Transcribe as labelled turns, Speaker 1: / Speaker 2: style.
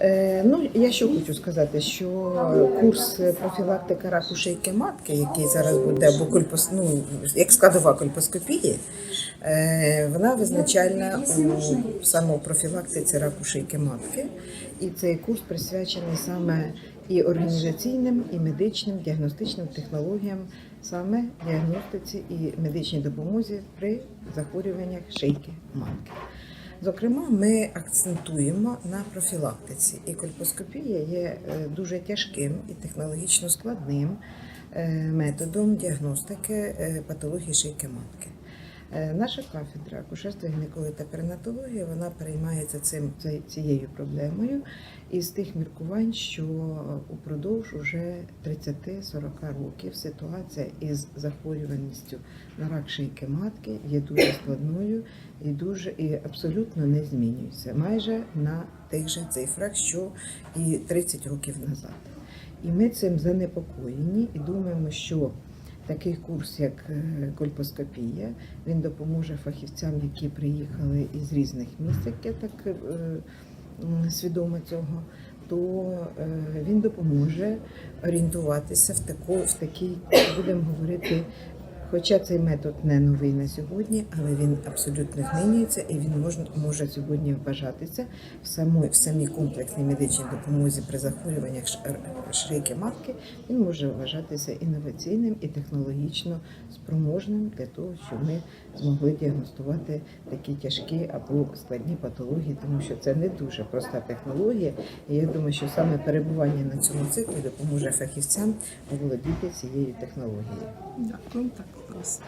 Speaker 1: Е, ну, я що хочу сказати, що курс профілактика раку шийки матки, який зараз буде, або кольпос, ну, як складова кольпоскопії, е, вона визначальна у саме у профілактиці раку шийки матки. І цей курс присвячений саме і організаційним, і медичним, діагностичним технологіям, саме діагностиці і медичній допомозі при захворюваннях шийки матки. Зокрема, ми акцентуємо на профілактиці, і кольпоскопія є е, дуже тяжким і технологічно складним е, методом діагностики е, патології шийки матки. Е, Наша кафедра акушерства, гінекології та перинатології вона переймається цим цією проблемою із тих міркувань, що упродовж уже 30-40 років ситуація із захворюваністю на рак шийки матки є дуже складною і дуже і абсолютно не змінюється майже на тих же цифрах, що і 30 років назад. І ми цим занепокоєні і думаємо, що такий курс, як е, кольпоскопія, він допоможе фахівцям, які приїхали із різних міст, як я так свідомо цього. То е, він допоможе орієнтуватися в таку, в такій, будемо говорити, Хоча цей метод не новий на сьогодні, але він абсолютно змінюється і він може, може сьогодні вважатися в самій, в самій комплексній медичній допомозі при захворюваннях ш- матки. Він може вважатися інноваційним і технологічно спроможним для того, щоб ми змогли діагностувати такі тяжкі або складні патології, тому що це не дуже проста технологія. І я думаю, що саме перебування на цьому циклі допоможе фахівцям оволодіти цією технологією.
Speaker 2: Дякую. Так, Gospel.